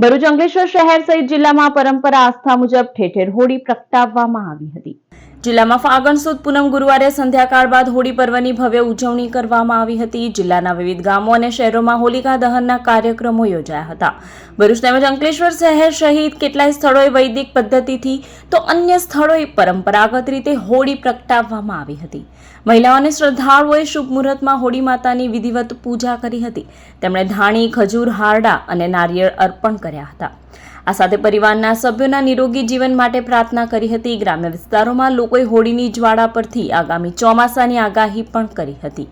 ભરૂચ અંકલેશ્વર શહેર સહિત જિલ્લામાં પરંપરા આસ્થા મુજબ ઠેર ઠેર હોળી પ્રગટાવવામાં આવી હતી. જિલ્લામાં ફાગણ સુદ પૂનમ ગુરુવારે સંધ્યાકાળ બાદ હોળી પર્વની ભવ્ય ઉજવણી કરવામાં આવી હતી. જિલ્લાના વિવિધ ગામો અને શહેરોમાં હોલિકા દહનના કાર્યક્રમો યોજાયા હતા. ભરૂચ તેમજ અંકલેશ્વર શહેર સહિત કેટલાય સ્થળોએ વૈદિક પદ્ધતિથી તો અન્ય સ્થળોએ પરંપરાગત રીતે હોળી પ્રગટાવવામાં આવી હતી. મહિલાઓ અને શ્રદ્ધાળુઓએ શુભ મુહૂર્તમાં હોળી માતાની વિધિવત પૂજા કરી હતી. તેમણે ધાણી, ખજૂર, હારડા અને નારિયેળ અર્પણ કર્યા હતા. આ સાથે પરિવારના સભ્યોના નિરોગી જીવન માટે પ્રાર્થના કરી હતી. ગ્રામ્ય વિસ્તારોમાં લોકોએ હોળીની જ્વાળા પરથી આગામી ચોમાસાની આગાહી પણ કરી હતી.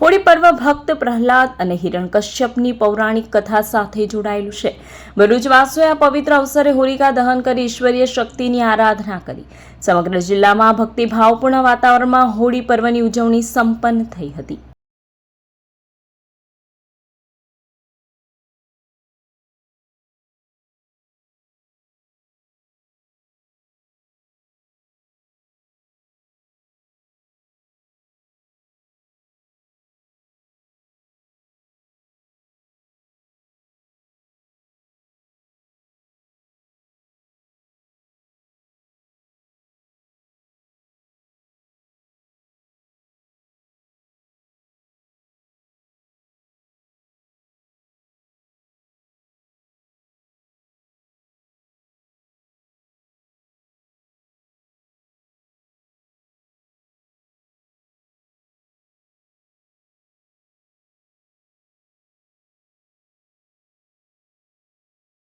હોળી પર્વ ભક્ત પ્રહલાદ અને હિરણકશ્યપની પૌરાણિક કથા સાથે જોડાયેલું છે. ભરૂચવાસીઓએ આ પવિત્ર અવસરે હોલિકા દહન કરી ઈશ્વરીય શક્તિની આરાધના કરી. સમગ્ર જિલ્લામાં ભક્તિભાવપૂર્ણ વાતાવરણમાં હોળી પર્વની ઉજવણી સંપન્ન થઈ હતી.